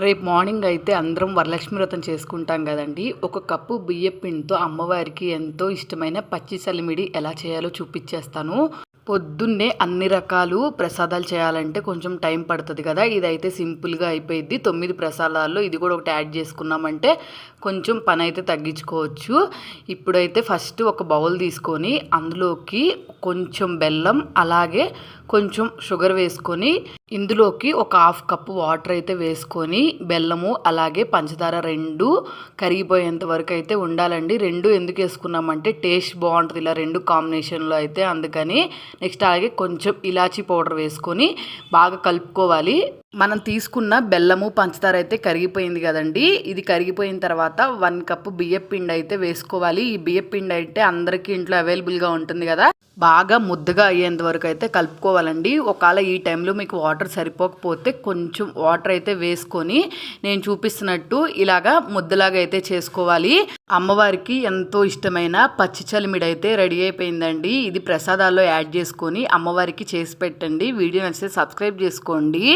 రేపు మార్నింగ్ అయితే అందరం వరలక్ష్మి వ్రతం చేసుకుంటాం కదండి. ఒక కప్పు బియ్యం పిండితో అమ్మవారికి ఎంతో ఇష్టమైన పచ్చి సలిమిడి ఎలా చేయాలో చూపించేస్తాను పొద్దున్నే అన్ని రకాలు ప్రసాదాలు చేయాలంటే కొంచెం టైం పడుతుంది కదా. ఇదైతే సింపుల్గా అయిపోయింది తొమ్మిది ప్రసాదాల్లో ఇది కూడా ఒకటి యాడ్ చేసుకున్నామంటే కొంచెం పని అయితే తగ్గించుకోవచ్చు. ఇప్పుడైతే ఫస్ట్ ఒక బౌల్ తీసుకొని అందులోకి కొంచెం బెల్లం అలాగే కొంచెం షుగర్ వేసుకొని ఇందులోకి ఒక హాఫ్ కప్పు వాటర్ అయితే వేసుకొని బెల్లము అలాగే పంచదార రెండు కరిగిపోయేంత వరకు అయితే ఉండాలండి. రెండు ఎందుకు వేసుకున్నామంటే టేస్ట్ బాగుంటుంది. ఇలా రెండు కాంబినేషన్లో అయితే అందుకని నెక్స్ట్ అలాగే కొంచెం ఇలాచీ పౌడర్ వేసుకొని బాగా కలుపుకోవాలి. మనం తీసుకున్న బెల్లము పంచదార అయితే కరిగిపోయింది కదండి. ఇది కరిగిపోయిన తర్వాత వన్ కప్ బియ్యం పిండి అయితే వేసుకోవాలి. ఈ బియ్యం పిండి అయితే అందరికీ ఇంట్లో అవైలబుల్గా ఉంటుంది కదా. బాగా ముద్దగా అయ్యేంత వరకు అయితే కలుపుకోవాలండి. ఒకవేళ ఈ టైంలో మీకు వాటర్ సరిపోకపోతే కొంచెం వాటర్ అయితే వేసుకొని నేను చూపిస్తున్నట్టు ఇలాగా ముద్దలాగా అయితే చేసుకోవాలి. అమ్మవారికి ఎంతో ఇష్టమైన పచ్చి చలిమిడి అయితే రెడీ అయిపోయిందండి. ఇది ప్రసాదాల్లో యాడ్ చేసుకొని అమ్మవారికి చేసి పెట్టండి. వీడియో నచ్చితే సబ్స్క్రైబ్ చేసుకోండి.